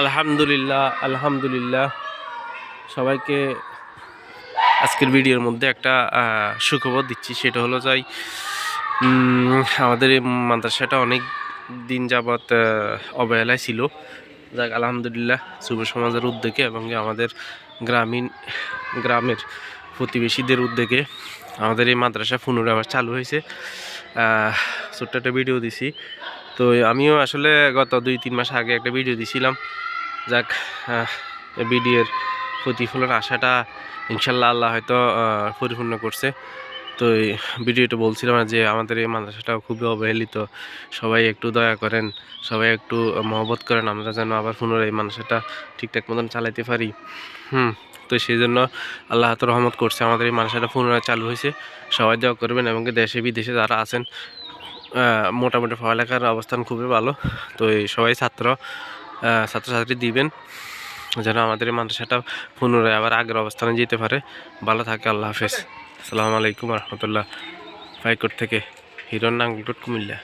আলহামদুলিল্লাহ আলহামদুলিল্লাহ। সবাইকে আজকের ভিডিওর মধ্যে একটা সুখবর দিচ্ছি। সেটা হলো যাই আমাদের এই মাদ্রাসাটা অনেক দিন যাবৎ অবহেলায় ছিল। যাক, আলহামদুলিল্লাহ, যুব সমাজের উদ্যোগে এবং আমাদের গ্রামীণ, গ্রামের প্রতিবেশীদের উদ্যোগে আমাদের এই মাদ্রাসা পুনরায় আবার চালু হয়েছে। ছোট্ট একটা ভিডিও দিছি। তো আমিও আসলে গত দুই, তিন মাস আগে একটা ভিডিও দিছিলাম। যাক ভিডিওর প্রতিফলন আশাটা ইনশাল্লাহ আল্লাহ হয়তো পরিপূর্ণ করছে। তো এই ভিডিওটা বলছিলাম যে আমাদের এই মাদ্রাসাটা খুবই অবহেলিত। সবাই একটু দয়া করেন, সবাই একটু মহবত করেন, আমরা যেন আবার পুনরায় এই মাদ্রাসাটা ঠিকঠাক মতন চালাইতে পারি। হুম, তো সেই জন্য আল্লাহ তো রহমত করছে, আমাদের এই মাদ্রাসাটা পুনরায় চালু হয়েছে। সবাই দোয়া করবেন এবং দেশে বিদেশে যারা আছেন মোটামুটি পড়ালেখার অবস্থান খুবই ভালো। তো এই সবাই ছাত্র ছাত্রছাত্রী দিবেন যেন আমাদের এই মাদ্রাসাটা পুনরায় আবার আগের অবস্থানে যেতে পারে। ভালো থাকে, আল্লাহ হাফেজ। আসসালামু আলাইকুম রহমতুল্লাহ। ফাইকোট থেকে হিরণ নাঙ্গলকোট কুমিল্লা।